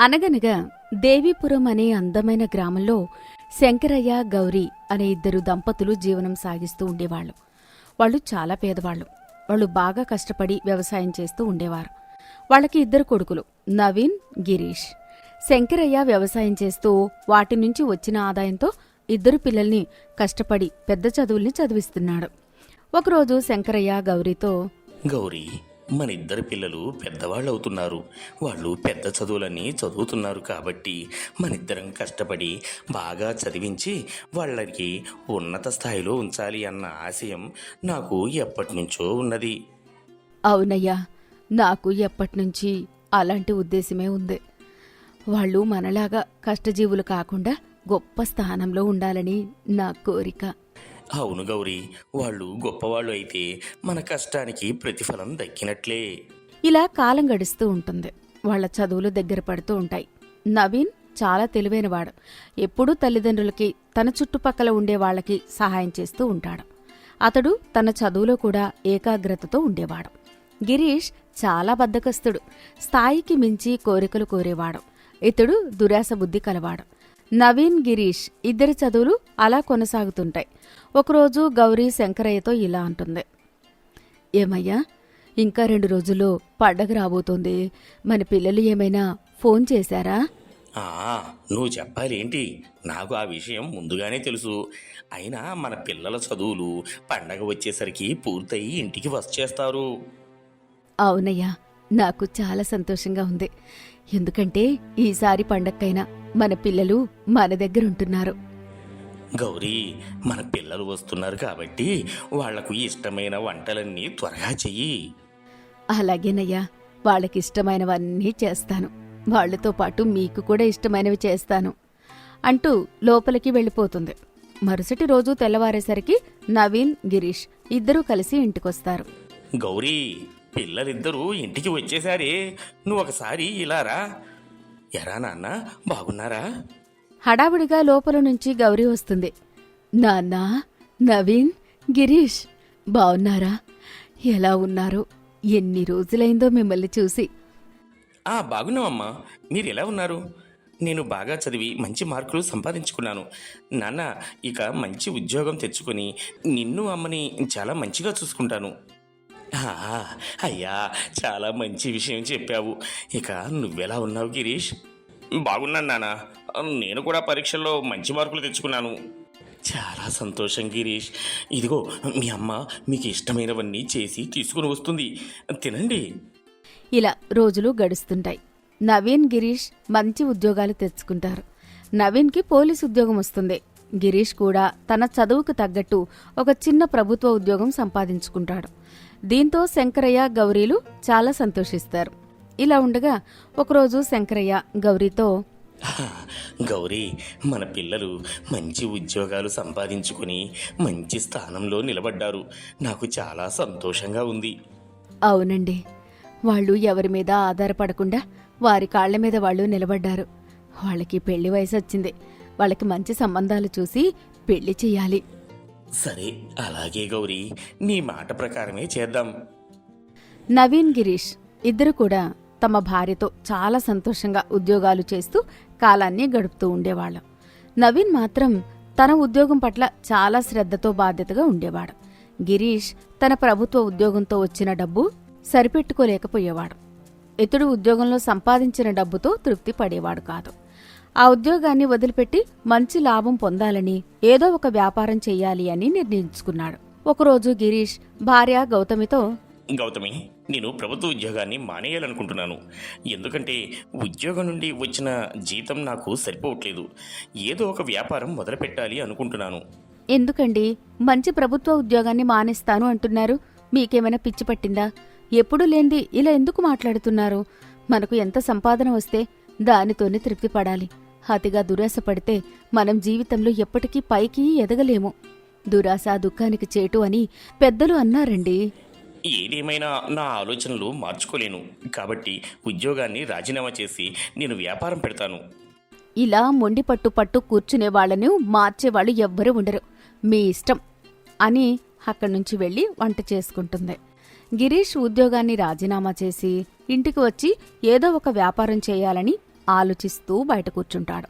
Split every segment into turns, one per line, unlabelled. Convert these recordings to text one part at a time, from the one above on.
అనగనగా దేవీపురం అనే అందమైన గ్రామంలో శంకరయ్య గౌరీ అనే ఇద్దరు దంపతులు జీవనం సాగిస్తూ ఉండేవాళ్ళు. వాళ్ళు చాలా పేదవాళ్ళు. వాళ్ళు బాగా కష్టపడి వ్యవసాయం చేస్తూ ఉండేవారు. వాళ్ళకి ఇద్దరు కొడుకులు నవీన్ గిరీష్. శంకరయ్య వ్యవసాయం చేస్తూ వాటి నుంచి వచ్చిన ఆదాయంతో ఇద్దరు పిల్లల్ని కష్టపడి పెద్ద చదువుల్ని చదివిస్తున్నాడు. ఒకరోజు శంకరయ్య గౌరీతో
గౌరీ మన ఇద్దరు పిల్లలు పెద్దవాళ్ళు అవుతున్నారు వాళ్ళు పెద్ద చదువులని చదువుతున్నారు కాబట్టి మనిద్దరం కష్టపడి బాగా చదివించి వాళ్ళకి ఉన్నత స్థాయిలో ఉంచాలి అన్న ఆశయం నాకు ఎప్పటి నుంచో ఉన్నది.
అవునయ్యా నాకు ఎప్పటినుంచి అలాంటి ఉద్దేశమే ఉంది. వాళ్ళు మనలాగా కష్టజీవులు కాకుండా గొప్ప స్థానంలో ఉండాలని నా కోరిక.
అవును గౌరీ వాళ్ళు గొప్పవాళ్ళు అయితే మన కష్టానికి ప్రతిఫలం దక్కినట్లే.
ఇలా కాలం గడుస్తూ ఉంటుంది. వాళ్ళ చదువులు దగ్గర పడుతూ ఉంటాయి. నవీన్ చాలా తెలివైనవాడు. ఎప్పుడూ తల్లిదండ్రులకి తన చుట్టుపక్కల ఉండే వాళ్ళకి సహాయం చేస్తూ ఉంటాడు. అతడు తన చదువులో కూడా ఏకాగ్రతతో ఉండేవాడు. గిరీష్ చాలా బద్దకస్తుడు స్థాయికి మించి కోరికలు కోరేవాడు. ఇతడు దురాశ బుద్ధి కలవాడు. నవీన్ గిరీష్ ఇద్దరి చదువులు అలా కొనసాగుతుంటాయి. ఒకరోజు గౌరీ శంకరయ్యతో ఇలా అంటుంది. ఏమయ్యా ఇంకా రెండు రోజుల్లో పండగ రాబోతోంది. మన పిల్లలు ఏమైనా ఫోన్ చేశారా?
ఆ నువ్వు చెప్పాలేంటి? నాకు ఆ విషయం ముందుగానే తెలుసు. అయినా మన పిల్లల చదువులు పండగ వచ్చేసరికి పూర్తయి ఇంటికి వచ్చేస్తారు
అవునయ్యా నాకు చాలా సంతోషంగా ఉంది. ఎందుకంటే ఈసారి పండక్కైనా మన పిల్లలు మన దగ్గర ఉంటున్నారు
గౌరీ మన పిల్లలు వస్తున్నారు కాబట్టి వాళ్ళకు ఇష్టమైన వంటలన్నీ త్వరగా చెయ్యి.
అలాగేనయ్యా వాళ్ళకిష్టమైనవన్నీ చేస్తాను. వాళ్ళతో పాటు మీకు కూడా ఇష్టమైనవి చేస్తాను అంటూ లోపలికి వెళ్ళిపోతుంది. మరుసటి రోజు తెల్లవారేసరికి నవీన్ గిరీష్ ఇద్దరూ కలిసి ఇంటికొస్తారు.
గౌరీ పిల్లలిద్దరూ ఇంటికి వచ్చేసారే. నువ్వు ఒకసారి ఇలా రా. ఎరా నాన్న బాగున్నారా?
హడావుడిగా లోపల నుంచి గౌరీ వస్తుంది. నాన్నా నవీన్ గిరీష్ బావున్నారా? ఎలా ఉన్నారు? ఎన్ని రోజులైందో మిమ్మల్ని చూసి.
ఆ బాగున్నామమ్మా మీరు ఎలా ఉన్నారు? నేను బాగా చదివి మంచి మార్కులు సంపాదించుకున్నాను. నాన్న ఇక మంచి ఉద్యోగం తెచ్చుకొని నిన్ను అమ్మని చాలా మంచిగా చూసుకుంటాను. అయ్యా చాలా మంచి విషయం చెప్పావు. ఇక నువ్వెలా ఉన్నావు గిరీష్? బాగున్నాను నాన్న నేను కూడా పరీక్షల్లో మంచి మార్కులు తెచ్చుకున్నాను. చాలా సంతోషం గిరీష్. ఇదిగో మీ అమ్మ మీకు ఇష్టమైనవన్నీ చేసి తీసుకుని వస్తుంది. తినండి.
ఇలా రోజులు గడుస్తుంటాయి. నవీన్ గిరీష్ మంచి ఉద్యోగాలు తెచ్చుకుంటారు. నవీన్కి పోలీస్ ఉద్యోగం వస్తుంది. గిరీష్ కూడా తన చదువుకు తగ్గట్టు ఒక చిన్న ప్రభుత్వ ఉద్యోగం సంపాదించుకుంటాడు. దీంతో శంకరయ్య గౌరీలు చాలా సంతోషిస్తారు. ఇలా ఉండగా ఒకరోజు శంకరయ్య గౌరీతో
గౌరీ మన పిల్లలు మంచి ఉద్యోగాలు సంపాదించుకుని మంచి స్థానంలో నిలబడ్డారు. నాకు చాలా సంతోషంగా ఉంది.
అవునండి. వాళ్ళు ఎవరి మీద ఆధారపడకుండా వారి కాళ్ళ మీద వాళ్ళు నిలబడ్డారు. వాళ్ళకి పెళ్ళి వయసు వచ్చింది వాళ్ళకి మంచి సంబంధాలు చూసి పెళ్ళి చెయ్యాలి
సరే అలాగే గౌరీ. నీ మాట ప్రకారమే చేద్దాం.
నవీన్ గిరీష్ ఇద్దరు కూడా తమ భార్యతో చాలా సంతోషంగా ఉద్యోగాలు చేస్తూ కాలాన్ని గడుపుతూ ఉండేవాళ్ళు. నవీన్ మాత్రం తన ఉద్యోగం పట్ల చాలా శ్రద్ధతో బాధ్యతగా ఉండేవాడు. గిరీష్ తన ప్రభుత్వ ఉద్యోగంతో వచ్చిన డబ్బు సరిపెట్టుకోలేకపోయేవాడు. ఇతడు ఉద్యోగంలో సంపాదించిన డబ్బుతో తృప్తి పడేవాడు కాదు. ఆ ఉద్యోగాన్ని వదిలిపెట్టి మంచి లాభం పొందాలని ఏదో ఒక వ్యాపారం చెయ్యాలి అని నిర్ణయించుకున్నాడు. ఒకరోజు గిరీష్ భార్య గౌతమితో
గౌతమి నేను ప్రభుత్వ ఉద్యోగాన్ని మానేయాలనుకుంటున్నాను. ఎందుకంటే ఉద్యోగం నుండి వచ్చిన జీతం నాకు సరిపోవట్లేదు. ఏదో ఒక వ్యాపారం మొదలుపెట్టాలి అనుకుంటున్నాను.
ఎందుకండి? మంచి ప్రభుత్వ ఉద్యోగాన్ని మానేస్తాను అంటున్నారు. మీకేమైనా పిచ్చి పట్టిందా? ఎప్పుడు లేంది ఇలా ఎందుకు మాట్లాడుతున్నారు? మనకు ఎంత సంపాదన వస్తే దానితోనే తృప్తి పడాలి అతిగా దురాశ పడితే మనం జీవితంలో ఎప్పటికీ పైకి ఎదగలేము. దురాశ దుఃఖానికి చేటు అని పెద్దలు అన్నారండి.
ఏదేమైనా నా ఆలోచనలు మార్చుకోలేను. కాబట్టి ఉద్యోగాన్ని రాజీనామా చేసి నేను వ్యాపారం పెడతాను.
ఇలా మొండి పట్టు పట్టు కూర్చునే వాళ్ళను మార్చేవాళ్ళు ఎవ్వరూ ఉండరు. మీ ఇష్టం అని అక్కడి నుంచి వెళ్ళి వంట చేసుకుంటుంది. గిరీష్ ఉద్యోగాన్ని రాజీనామా చేసి ఇంటికి వచ్చి ఏదో ఒక వ్యాపారం చేయాలని ఆలోచిస్తూ బయట కూర్చుంటాడు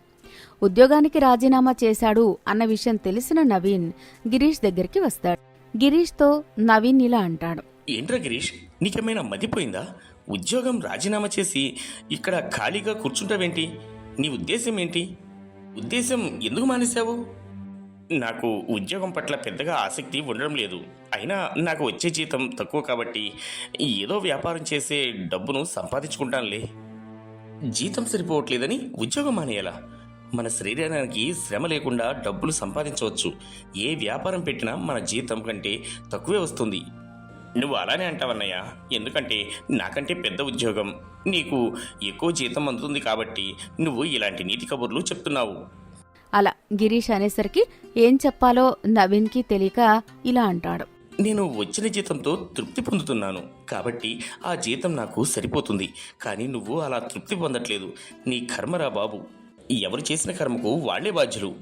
ఉద్యోగానికి రాజీనామా చేశాడు అన్న విషయం తెలిసిన నవీన్ గిరీష్ దగ్గరికి వస్తాడు. గిరీష్తో నవీన్ ఇలా అంటాడు.
ఏంట్రా గిరీష్ నీకేమైనా మతిపోయిందా? ఉద్యోగం రాజీనామా చేసి ఇక్కడ ఖాళీగా కూర్చుంటావేంటి? నీ ఉద్దేశం ఏంటి? ఉద్దేశం ఎందుకు మానేశావు? నాకు ఉద్యోగం పట్ల పెద్దగా ఆసక్తి ఉండడం లేదు. అయినా నాకు వచ్చే జీతం తక్కువ కాబట్టి ఏదో వ్యాపారం చేసే డబ్బును సంపాదించుకుంటానులే. జీతం సరిపోవట్లేదని ఉద్యోగం మానేయాలా? మన శరీరానికి శ్రమ లేకుండా డబ్బులు సంపాదించవచ్చు. ఏ వ్యాపారం పెట్టినా మన జీతం కంటే తక్కువే వస్తుంది. నువ్వు అలానే అంటావన్నయ్య. ఎందుకంటే నాకంటే పెద్ద ఉద్యోగం. నీకు ఎక్కువ జీతం అందుతుంది కాబట్టి నువ్వు ఇలాంటి నీతి కబుర్లు చెప్తున్నావు.
అలా గిరీష్ అనేసరికి ఏం చెప్పాలో నవీన్కి తెలియక ఇలా అంటాడు.
నేను వచ్చిన జీతంతో తృప్తి పొందుతున్నాను. కాబట్టి ఆ జీతం నాకు సరిపోతుంది. కానీ నువ్వు అలా తృప్తి పొందట్లేదు. నీ కర్మరా బాబు. ఎవరు చేసిన కర్మకు వాళ్ళే బాధ్యులు.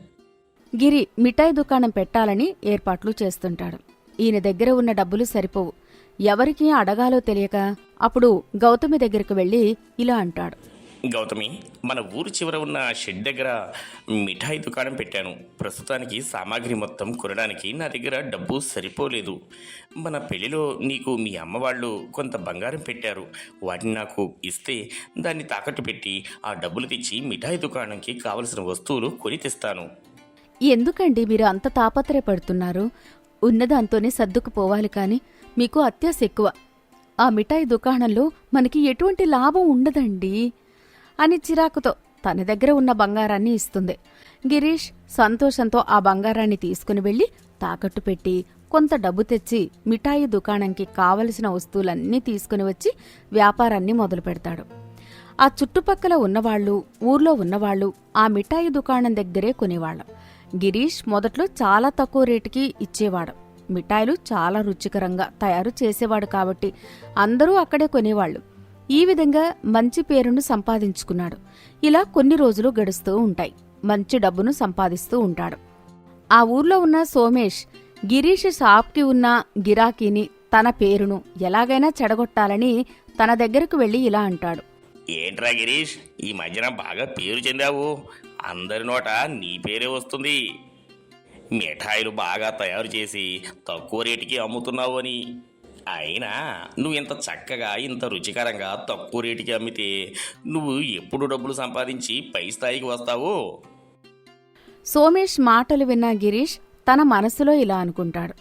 గిరి మిఠాయి దుకాణం పెట్టాలని ఏర్పాట్లు చేస్తుంటాడు. ఈయన దగ్గర ఉన్న డబ్బులు సరిపోవు. ఎవరికి అడగాలో తెలియక అప్పుడు గౌతమి దగ్గరికి వెళ్ళి ఇలా అంటాడు.
గౌతమి మన ఊరు చివర ఉన్న షెడ్ దగ్గర మిఠాయి దుకాణం పెట్టాను. ప్రస్తుతానికి సామాగ్రి మొత్తం కొనడానికి నా దగ్గర డబ్బు సరిపోలేదు. మన పెళ్ళిలో నీకు మీ అమ్మ వాళ్ళు కొంత బంగారం పెట్టారు. వాటిని నాకు ఇస్తే దాన్ని తాకట్టు పెట్టి ఆ డబ్బులు తెచ్చి మిఠాయి దుకాణంకి కావలసిన వస్తువులు కొని తెస్తాను.
ఎందుకండి మీరు అంత తాపత్రయపడుతున్నారు? ఉన్నదాంతోనే సర్దుకుపోవాలి కానీ మీకు అత్యాశ ఎక్కువ. ఆ మిఠాయి దుకాణంలో మనకి ఎటువంటి లాభం ఉండదండి. అని చిరాకుతో తన దగ్గర ఉన్న బంగారాన్ని ఇస్తుంది. గిరీష్ సంతోషంతో ఆ బంగారాన్ని తీసుకుని వెళ్ళి తాకట్టు పెట్టి కొంత డబ్బు తెచ్చి మిఠాయి దుకాణంకి కావలసిన వస్తువులన్నీ తీసుకుని వచ్చి వ్యాపారాన్ని మొదలు పెడతాడు. ఆ చుట్టుపక్కల ఉన్నవాళ్ళు ఊర్లో ఉన్నవాళ్ళు ఆ మిఠాయి దుకాణం దగ్గరే కొనేవాళ్ళం. గిరీష్ మొదట్లో చాలా తక్కువ రేటుకి ఇచ్చేవాడు. మిఠాయిలు చాలా రుచికరంగా తయారు చేసేవాడు కాబట్టి అందరూ అక్కడే కొనేవాళ్ళు ఈ విధంగా మంచి పేరును సంపాదించుకున్నాడు. ఇలా కొన్ని రోజులు గడుస్తూ ఉంటాయి. మంచి డబ్బును సంపాదిస్తూ ఉంటాడు. ఆ ఊర్లో ఉన్న సోమేష్ గిరీష్ షాప్కి ఉన్న గిరాకీని తన పేరును ఎలాగైనా చెడగొట్టాలని తన దగ్గరకు వెళ్ళి ఇలా అంటాడు.
ఏంట్రా గిరీష్ ఈ మధ్యన బాగా పేరు చెందావు. అందరి నోట నీ పేరే వస్తుంది. మిఠాయిలు బాగా తయారు చేసి తక్కువ రేటుకి అమ్ముతున్నావు అని. అయినా నువ్వు ఇంత చక్కగా ఇంత రుచికరంగా తక్కువ రేటుకి అమ్మితే నువ్వు ఎప్పుడు డబ్బులు సంపాదించి పై స్థాయికి వస్తావో?
సోమేష్ మాటలు విన్న గిరీష్ తన మనసులో ఇలా అనుకుంటాడు.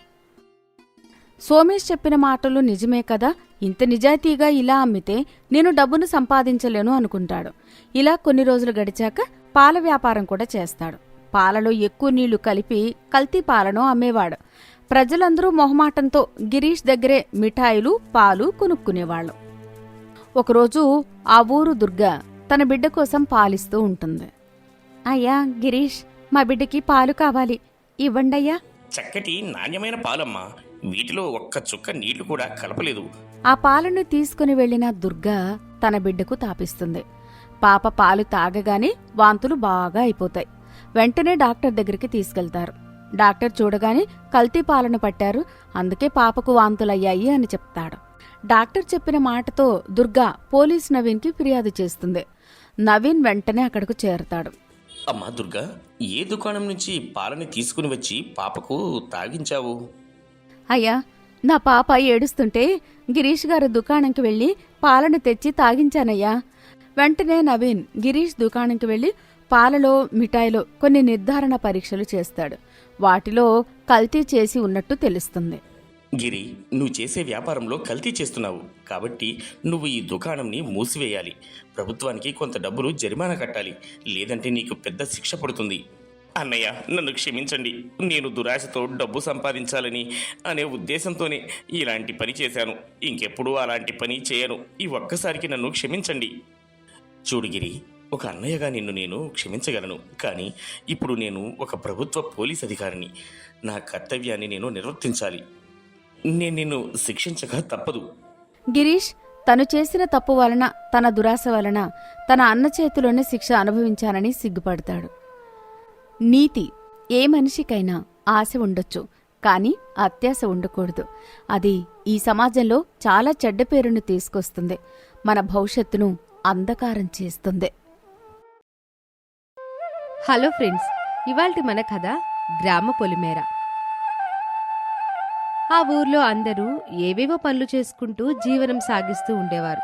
సోమేష్ చెప్పిన మాటలు నిజమే కదా? ఇంత నిజాయితీగా ఇలా అమ్మితే నేను డబ్బును సంపాదించలేను అనుకుంటాడు. ఇలా కొన్ని రోజులు గడిచాక పాల వ్యాపారం కూడా చేస్తాడు. పాలలో ఎక్కువ నీళ్ళు కలిపి కల్తీ పాలను అమ్మేవాడు. ప్రజలందరూ మొహమాటంతో గిరీష్ దగ్గరే మిఠాయిలు పాలు కొనుక్కునేవాళ్ళు. ఒకరోజు ఆ ఊరు దుర్గ తన బిడ్డ కోసం పాలిస్తూ ఉంటుంది. అయ్యా గిరీష్ మా బిడ్డకి పాలు కావాలి. ఇవ్వండయ్యా.
చక్కటి నాణ్యమైన పాలమ్మా. వీటిలో ఒక్క చుక్క నీళ్ళు కూడా కలపలేదు.
ఆ పాలను తీసుకుని వెళ్ళిన దుర్గ తన బిడ్డకు తాపిస్తుంది. పాప పాలు తాగగానే వాంతులు బాగా అయిపోతాయి. వెంటనే డాక్టర్ దగ్గరికి తీసుకెళ్తారు. డాక్టర్ చూడగానే కల్తీ పాలను పట్టారు. అందుకే పాపకు వాంతులయ్యాయి అని చెప్తాడు. డాక్టర్ చెప్పిన మాటతో దుర్గా పోలీస్ నవీన్కి ఫిర్యాదు చేస్తుంది. నవీన్ వెంటనే అక్కడకు చేరతాడు.
అమ్మా దుర్గా ఏ దుకాణం నుంచి పాలని తీసుకుని వచ్చి పాపకు తాగించావు?
అయ్యా నా పాప ఏడుస్తుంటే గిరీష్ గారి దుకాణంకి వెళ్ళి పాలను తెచ్చి తాగించానయ్యా. వెంటనే నవీన్ గిరీష్ దుకాణంకి వెళ్ళి పాలలో మిఠాయిలో కొన్ని నిర్ధారణ పరీక్షలు చేస్తాడు. వాటిలో కల్తీ చేసి ఉన్నట్టు తెలుస్తుంది.
గిరి నువ్వు చేసే వ్యాపారంలో కల్తీ చేస్తున్నావు. కాబట్టి నువ్వు ఈ దుకాణంని మూసివేయాలి. ప్రభుత్వానికి కొంత డబ్బులు జరిమానా కట్టాలి. లేదంటే నీకు పెద్ద శిక్ష పడుతుంది. అన్నయ్య నన్ను క్షమించండి. నేను దురాశతో డబ్బు సంపాదించాలని అనే ఉద్దేశంతోనే ఇలాంటి పని చేశాను. ఇంకెప్పుడు అలాంటి పని చేయను. ఈ ఒక్కసారికి నన్ను క్షమించండి. చూడుగిరి ఒక అన్నయ్యగా నిన్ను నేను క్షమించగలను. కానీ ఇప్పుడు నేను ఒక ప్రభుత్వ పోలీస్ అధికారిని. నా కర్తవ్యాన్ని నేను నిర్వర్తించాలి. నేను నిన్ను శిక్షించక తప్పదు.
గిరీష్ తను చేసిన తప్పు వలన తన దురాశ వలన తన అన్న చేతిలోనే శిక్ష అనుభవించానని సిగ్గుపడతాడు. నీతి ఏ మనిషికైనా ఆశ ఉండొచ్చు కానీ అత్యాశ ఉండకూడదు. అది ఈ సమాజంలో చాలా చెడ్డ పేరును తీసుకొస్తుంది. మన భవిష్యత్తును అంధకారం చేస్తుంది.
హలో ఫ్రెండ్స్ ఇవాల్టి మన కథ గ్రామ పొలిమేర. ఆ ఊర్లో అందరూ ఏవేవో పనులు చేసుకుంటూ జీవనం సాగిస్తూ ఉండేవారు.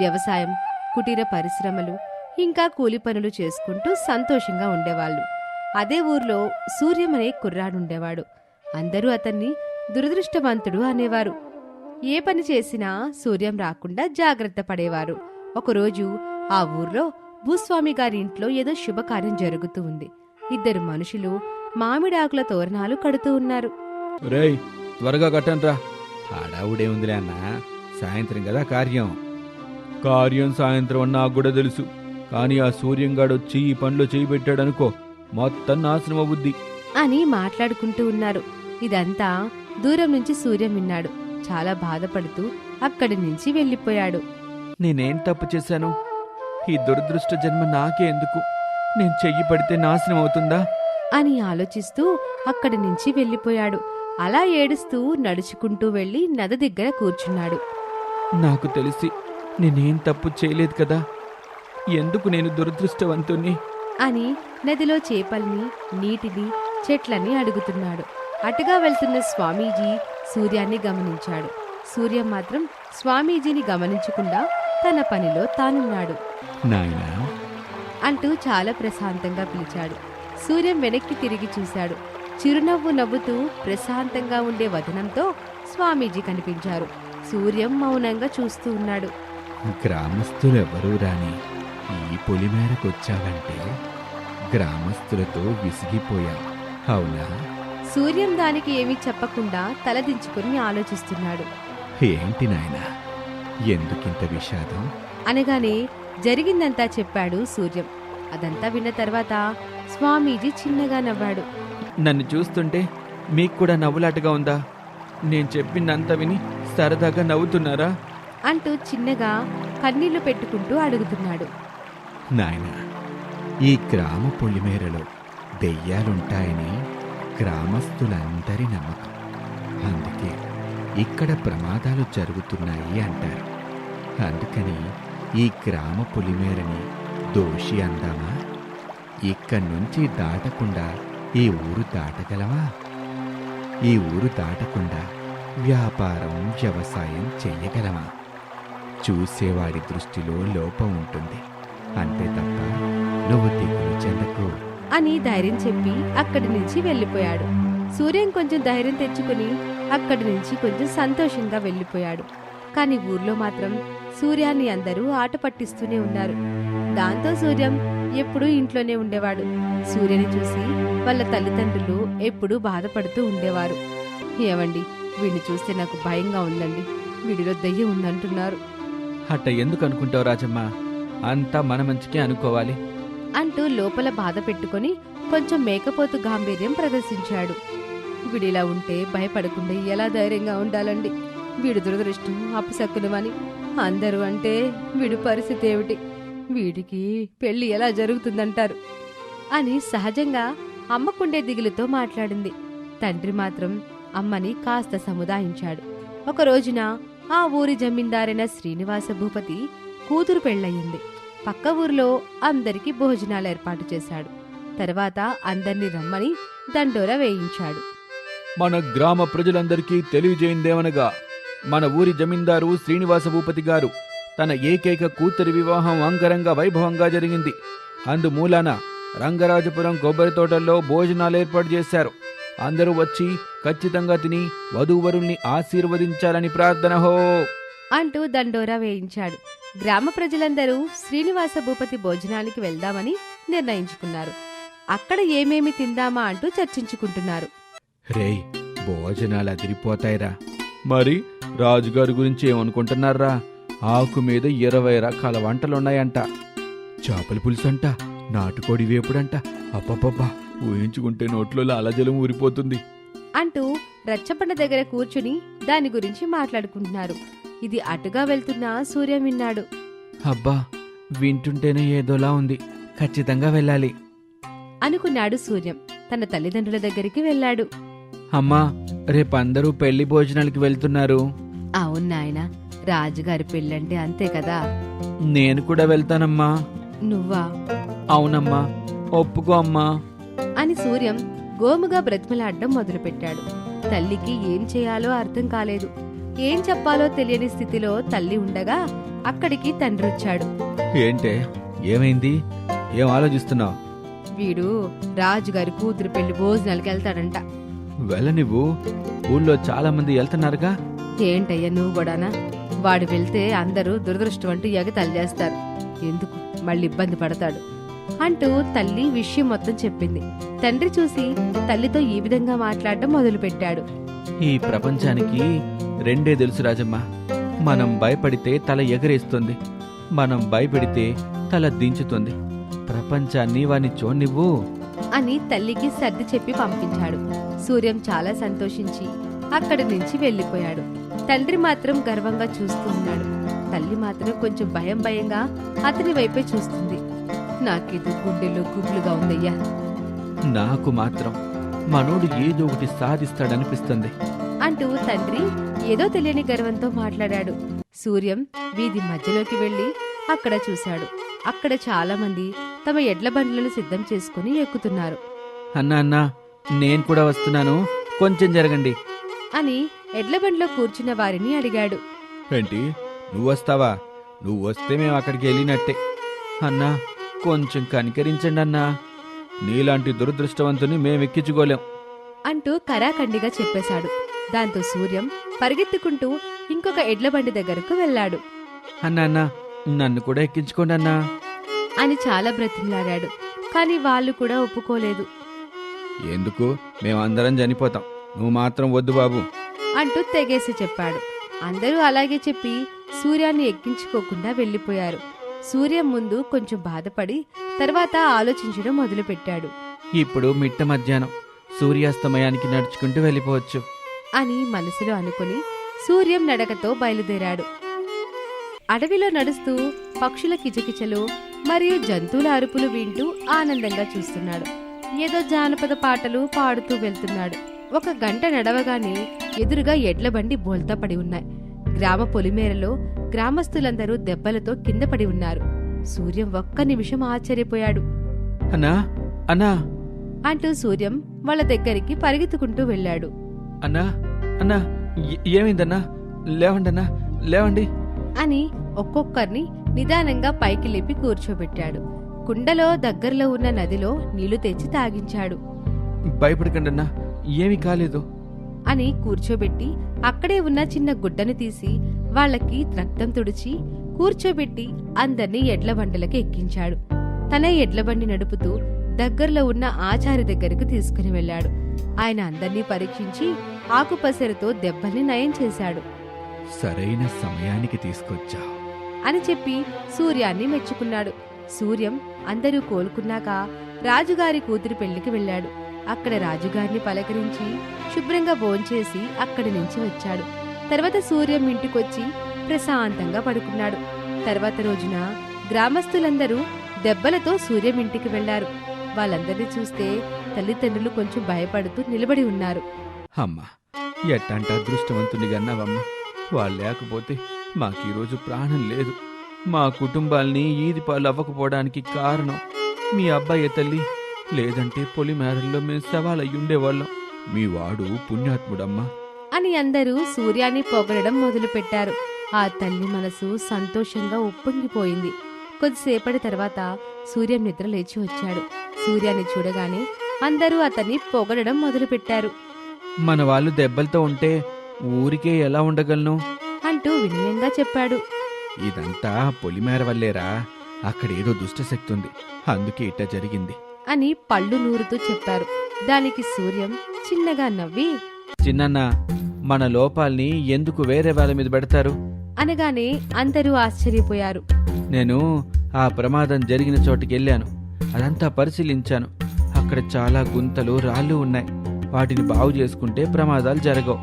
వ్యవసాయం కుటీర పరిశ్రమలు ఇంకా కూలి పనులు చేసుకుంటూ సంతోషంగా ఉండేవాళ్ళు. అదే ఊర్లో సూర్యం అనే కుర్రాడుండేవాడు అందరూ అతన్ని దురదృష్టవంతుడు అనేవారు. ఏ పని చేసినా సూర్యం రాకుండా జాగ్రత్త పడేవారు. ఒకరోజు ఆ ఊర్లో భూస్వామి గారి ఇంట్లో ఏదో శుభకార్యం జరుగుతూ ఉంది. ఇద్దరు మనుషులు మామిడాకుల తోరణాలు కడుతూ ఉన్నారు.
రేయ్ త్వరగా కట్టండ్రా. హడావుడే ఉందిలే అన్న. సాయంత్రం కదా కార్యం. కార్యం సాయంత్రం అని నాకు కూడా తెలుసు. కానీ ఆ సూర్యంగాడు వచ్చి ఈ పనిలో చేయి పెట్టాడనుకో మొత్తం నాశనం అవుద్ది.
అని మాట్లాడుకుంటూ ఉన్నారు. ఇదంతా దూరం నుంచి సూర్యం విన్నాడు. చాలా బాధపడుతూ అక్కడి నుంచి వెళ్ళిపోయాడు.
నేనేం తప్పు చేశాను? ఈ దురదృష్ట జన్మ నాకే ఎందుకు? నేను చెయ్యి పడితే నాశనం అవుతుందా?
అని ఆలోచిస్తూ అక్కడి నుంచి వెళ్ళిపోయాడు. అలా ఏడుస్తూ నడుచుకుంటూ వెళ్ళి నది దగ్గర కూర్చున్నాడు.
నాకు తెలిసి నేనేం తప్పు చేయలేదు కదా? ఎందుకు నేను దురదృష్టవంతుణ్ణి?
అని నదిలో చేపల్ని నీటిని చెట్లని అడుగుతున్నాడు. అటుగా వెళ్తున్న స్వామీజీ సూర్యాన్ని గమనించాడు. సూర్యం మాత్రం స్వామీజీని గమనించకుండా తన పనిలో తానున్నాడు.
నాయనా?
అంటూ చాలా ప్రశాంతంగా పిలిచాడు. సూర్యం వెనక్కి తిరిగి చూశాడు. చిరునవ్వు నవ్వుతూ ప్రశాంతంగా ఉండే వదనంతో స్వామీజీ కనిపించారు. సూర్యం మౌనంగా చూస్తూ ఉన్నాడు.
గ్రామస్తులెవరూ రాని ఈ పొలిమేరకు వచ్చావంటే గ్రామస్తులతో విసిగిపోయాం. అవునా?
సూర్యం దానికి ఏమీ చెప్పకుండా తలదించుకుని ఆలోచిస్తున్నాడు.
ఏంటి నాయనా? ఎందుకింత విషాదం?
అనగానే జరిగిందంతా చెప్పాడు సూర్యం. అదంతా విన్న తర్వాత స్వామీజీ చిన్నగా నవ్వాడు.
నన్ను చూస్తుంటే మీకు కూడా నవ్వులాటగా ఉందా? నేను చెప్పిందంతా విని సరదాగా నవ్వుతున్నారా?
అంటూ చిన్నగా కన్నీళ్ళు పెట్టుకుంటూ అడుగుతున్నాడు.
నాయనా ఈ గ్రామ పొలిమేరలో దెయ్యాలుంటాయని గ్రామస్తులందరి నమ్మకం. అందుకే ఇక్కడ ప్రమాదాలు జరుగుతున్నాయి అంటారు. అందుకని ఈ గ్రామ పొలిమేరని దోషి అందామా? ఇక్కడి నుంచి దాటకుండా ఈ ఊరు దాటగలవా ఈ ఊరు దాటకుండా వ్యాపారం వ్యవసాయం చెయ్యగలమా? చూసేవాడి దృష్టిలో లోపం ఉంటుంది. అంతే తప్ప నువ్వు దిగులు చెందకు.
అని ధైర్యం చెప్పి అక్కడి నుంచి వెళ్ళిపోయాడు. సూర్యం కొంచెం ధైర్యం తెచ్చుకుని అక్కడి నుంచి కొంచెం సంతోషంగా వెళ్ళిపోయాడు. కానీ ఊర్లో మాత్రం సూర్యాన్ని అందరూ ఆట పట్టిస్తూనే ఉన్నారు. దాంతో సూర్యం ఎప్పుడూ ఇంట్లోనే ఉండేవాడు. సూర్యని చూసి వాళ్ళ తల్లిదండ్రులు ఎప్పుడూ బాధపడుతూ ఉండేవారు. ఏవండి వీడిని చూస్తే నాకు భయంగా ఉందండి. వీడిలో దయ్యం ఉందంటున్నారు.
అట్ట ఎందుకు అనుకుంటావు రాజమ్మ? అంతా మన మంచికే అనుకోవాలి.
అంటూ లోపల బాధ పెట్టుకొని కొంచెం మేకపోతు గాంభీర్యం ప్రదర్శించాడు. వీడిలా ఉంటే భయపడకుండా ఎలా ధైర్యంగా ఉండాలండి? వీడు దురదృష్టం అపశకునమని. అందరూ అంటే వీడి పరిస్థితి ఏమిటి? వీడికి పెళ్ళి ఎలా జరుగుతుందంటారు? అని సహజంగా అమ్మకుండే దిగులుతో మాట్లాడింది. తండ్రి మాత్రం అమ్మని కాస్త సముదాయించాడు. ఒక రోజున ఆ ఊరి జమీందారైన శ్రీనివాస భూపతి కూతురు పెళ్ళయింది. పక్క ఊరిలో అందరికీ భోజనాలు ఏర్పాటు చేశాడు. తర్వాత అందర్నీ రమ్మని దండోర వేయించాడు.
మన గ్రామ ప్రజలందరికీ తెలియజేయిందేమనగా మన ఊరి జమీందారు శ్రీనివాస భూపతి గారు. తన ఏకైక కూతురి వివాహం అంగరంగ వైభవంగా జరిగింది. అందుమూలాన రంగరాజపురం కొబ్బరి తోటల్లో భోజనాలు ఏర్పాటు చేశారు. అందరూ వచ్చి ఖచ్చితంగా తిని వధూవరుల్ని ఆశీర్వదించాలని ప్రార్థన హో!
అంటూ దండోరా వేయించాడు. గ్రామ ప్రజలందరూ శ్రీనివాస భూపతి భోజనానికి వెళ్దామని నిర్ణయించుకున్నారు. అక్కడ ఏమేమి తిందామా అంటూ చర్చించుకుంటున్నారు.
రేయ్ భోజనాలు అదిరిపోతాయిరా. మరి రాజుగారి గురించి ఏమనుకుంటున్నారా? ఆకు మీద ఇరవై రకాల వంటలున్నాయంట. చేపల పులుసంట నాటుకోడి వేపుడంట. అబ్బబ్బబ్బా ఊహించుకుంటే నోట్లో లాలజలం ఊరిపోతుంది.
అంటూ రచ్చబండ దగ్గర కూర్చుని దాని గురించి మాట్లాడుకుంటున్నారు. ఇది అటుగా వెళ్తున్న సూర్యం విన్నాడు.
అబ్బా వింటుంటేనే ఏదోలా ఉంది. ఖచ్చితంగా వెళ్ళాలి.
అనుకున్నాడు సూర్యం. తన తల్లిదండ్రుల దగ్గరికి వెళ్ళాడు.
అమ్మా రేపందరూ పెళ్ళి భోజనాలకి వెళ్తున్నారు.
అవును నాయన రాజుగారి పెళ్ళంటే అంతే కదా?
నేను కూడా వెళ్తానమ్మా.
నువ్వా?
అవునమ్మా ఒప్పుకో అమ్మా.
అని సూర్యం గోముగా బ్రతిమలాడడం మొదలుపెట్టాడు. తల్లికి ఏం చేయాలో అర్థం కాలేదు. ఏం చెప్పాలో తెలియని స్థితిలో తల్లి ఉండగా అక్కడికి తండ్రి వచ్చాడు
ఏంటే? ఏమైంది? ఏం ఆలోచిస్తున్నావు?
వీడు రాజుగారి కూతురు పెళ్ళి భోజనాలకి వెళ్తాడంట.
వెళ్ళ నువ్వు ఊళ్ళో చాలా మంది వెళ్తున్నారుగా.
ఏంటయ్యా నువ్వు కూడానా? వాడు వెళ్తే అందరూ దురదృష్టం అంటూ ఎగతాళి చేస్తారు. ఎందుకు? మళ్ళీ ఇబ్బంది పడతాడు. అంటూ తల్లి విషయం మొత్తం చెప్పింది. తండ్రి చూసి తల్లితో ఈ విధంగా మాట్లాడటం మొదలుపెట్టాడు.
ఈ ప్రపంచానికి రెండే తెలుసు రాజమ్మ. మనం భయపడితే తల ఎగరేస్తుంది. మనం భయపెడితే తల దించుతుంది. ప్రపంచాన్ని వాని చూడనివ్వు.
అని తల్లికి సర్ది చెప్పి పంపించాడు. సూర్యం చాలా సంతోషించి అక్కడి నుంచి వెళ్ళిపోయాడు. తండ్రి మాత్రం గర్వంగా చూస్తూ ఉన్నాడు. తల్లి మాత్రం కొంచెం భయం భయంగా అతని వైపే చూస్తుంది. నాకిది గుండెలో గుబులుగా ఉందయ్యా.
నాకు మాత్రం మనోడు ఏదో ఒకటి సాధిస్తాడనిపిస్తుంది.
అంటూ తండ్రి ఏదో తెలియని గర్వంతో మాట్లాడాడు. సూర్యం వీధి మధ్యలోకి వెళ్ళి అక్కడ చూశాడు. అక్కడ చాలా మంది తమ ఎడ్ల బండ్లను సిద్ధం చేసుకుని ఎక్కుతున్నారు.
అన్నా అన్నా నేను కూడా వస్తున్నాను. కొంచెం జరగండి.
అని ఎడ్ల బండిలో కూర్చున్న వారిని అడిగాడు.
ఏంటి? నువ్వు వస్తావా? నువ్వు వస్తే మేము అక్కడికి వెళ్ళినట్టే. అన్నా కొంచెం కనికరించండి అన్నా. నీలాంటి దురదృష్టవంతుని మేము ఎక్కించుకోలేం.
అంటూ కరాఖండిగా చెప్పేశాడు. దాంతో సూర్యం పరిగెత్తుకుంటూ ఇంకొక ఎడ్ల బండి దగ్గరకు వెళ్ళాడు.
అన్నా అన్నా నన్ను కూడా ఎక్కించుకోండి అన్నా.
అని చాలా బ్రతిమలాడాడు. కాని వాళ్ళు కూడా ఒప్పుకోలేదు.
ఎందుకు? మేమందరం చనిపోతాం. నువ్వు మాత్రం వద్దు బాబు.
అంటూ తెగేసి చెప్పాడు. అందరూ అలాగే చెప్పి సూర్యాన్ని ఎక్కించుకోకుండా వెళ్ళిపోయారు. సూర్యం ముందు కొంచెం బాధపడి తర్వాత ఆలోచించడం మొదలుపెట్టాడు.
ఇప్పుడు మిట్ట మధ్యాహ్నం. సూర్యాస్తమయానికి నడుచుకుంటూ వెళ్ళిపోవచ్చు.
అని మనసులో అనుకుని సూర్యం నడకతో బయలుదేరాడు. అడవిలో నడుస్తూ పక్షుల కిచకిచలు మరియు జంతువుల అరుపులు వింటూ ఆనందంగా చూస్తున్నాడు. ఏదో జానపద పాటలు పాడుతూ వెళ్తున్నాడు. ఒక గంట నడవగానే ఎదురుగా ఎడ్ల బండి బోల్తా పడి ఉన్నాయి. గ్రామ పొలిమేరలో గ్రామస్తులందరూ దెబ్బలతో కింద పడి ఉన్నారు. సూర్యం ఒక్క నిమిషం ఆశ్చర్యపోయాడు.
అన్నా అన్నా.
అంటూ సూర్యం వాళ్ళ దగ్గరికి పరిగెత్తుకుంటూ వెళ్ళాడు.
అన్నా అన్నా ఏ- ఏమైందన్నా? లేవండన్నా లేవండి.
అని ఒక్కొక్కరిని నిదానంగా పైకి లేపి కూర్చోబెట్టాడు. కుండలో దగ్గరలో ఉన్న నదిలో నీళ్ళు తెచ్చి తాగించాడు.
భయపడకండి అన్నా ఏమీ కాలేదు.
అని కూర్చోబెట్టి అక్కడే ఉన్న చిన్న గుడ్డను తీసి వాళ్ళకి రక్తం తుడిచి కూర్చోబెట్టి అందర్నీ ఎడ్ల బండలకి ఎక్కించాడు. తన ఎడ్ల బండి నడుపుతూ దగ్గరలో ఉన్న ఆచారి దగ్గరకు తీసుకుని వెళ్ళాడు. ఆయన అందర్నీ పరీక్షించి ఆకుపసరుతో దెబ్బల్ని నయం చేశాడు.
సరైన సమయానికి తీసుకొచ్చా
అని చెప్పి సూర్యాన్ని మెచ్చుకున్నాడు. సూర్యం అందరూ కోలుకున్నాక రాజుగారి కూతురి పెళ్ళికి వెళ్ళాడు. అక్కడ రాజుగారిని పలకరించి శుభ్రంగా భోంచేసి అక్కడి నుంచి వచ్చాడు. తర్వాత సూర్యం ఇంటికొచ్చి ప్రశాంతంగా పడుకున్నాడు. తర్వాత రోజున గ్రామస్తులందరూ దెబ్బలతో సూర్యం ఇంటికి వెళ్ళారు వాళ్ళందరినీ చూస్తే తల్లిదండ్రులు కొంచెం భయపడుతూ నిలబడి ఉన్నారు.
అమ్మా ఎట్టంట అదృష్టవంతుని గన్నావమ్మా వాళ్ళు లేకపోతే మాకు ఈరోజు ప్రాణం లేదు. మా కుటుంబాల్ని ఈది పాలు అవ్వకపోవడానికి కారణం మీ అబ్బాయి తల్లి. లేదంటే పొలిమేరల్లో మేము సవాలయ్యి ఉండేవాళ్ళం మీ వాడు పుణ్యాత్ముడమ్మా.
అని అందరూ సూర్యాన్ని పొగడడం మొదలుపెట్టారు. ఆ తల్లి మనసు సంతోషంగా ఉప్పొంగిపోయింది. కొద్దిసేపటి తర్వాత సూర్యం నిద్ర లేచి వచ్చాడు. సూర్యాన్ని చూడగానే అందరూ అతన్ని పొగడడం మొదలుపెట్టారు.
మన వాళ్ళు దెబ్బలతో ఉంటే ఊరికే ఎలా ఉండగలను?
అంటూ వినయంగా చెప్పాడు.
ఇదంతా పొలిమేర వల్లేరా? అక్కడ ఏదో దుష్టశక్తి ఉంది అందుకే ఇట్ట జరిగింది.
అని పళ్ళు నూరుతూ చెప్పారు. దానికి సూర్యం చిన్నగా నవ్వి
చిన్నన్న మన లోపాల్ని ఎందుకు వేరే వాళ్ళ మీద పెడతారు?
అనగానే అందరూ ఆశ్చర్యపోయారు.
నేను ఆ ప్రమాదం జరిగిన చోటుకి వెళ్ళాను. అదంతా పరిశీలించాను. అక్కడ చాలా గుంతలు రాళ్ళు ఉన్నాయి. వాటిని బాగు చేసుకుంటే ప్రమాదాలు జరగవు.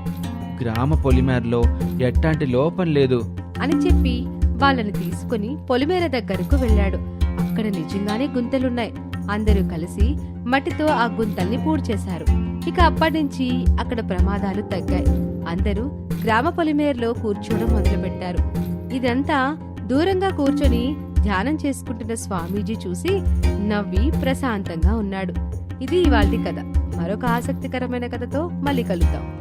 గ్రామ పొలిమేరలో ఎట్టాంటి లోపం లేదు.
అని చెప్పి వాళ్ళని తీసుకుని పొలిమేర దగ్గరకు వెళ్ళాడు. అక్కడ నిజంగానే గుంతలున్నాయి. అందరూ కలిసి మట్టితో ఆ గుంతల్ని పూడ్చేశారు. ఇక అప్పటినుంచి అక్కడ ప్రమాదాలు తగ్గాయి. అందరూ గ్రామ పొలిమేరలో కూర్చోవడం మొదలుపెట్టారు. ఇదంతా దూరంగా కూర్చొని ధ్యానం చేసుకుంటున్న స్వామీజీ చూసి నవ్వి ప్రశాంతంగా ఉన్నాడు. ఇది ఇవాళ కథ. మరొక ఆసక్తికరమైన కథతో మళ్ళీ కలుద్దాం.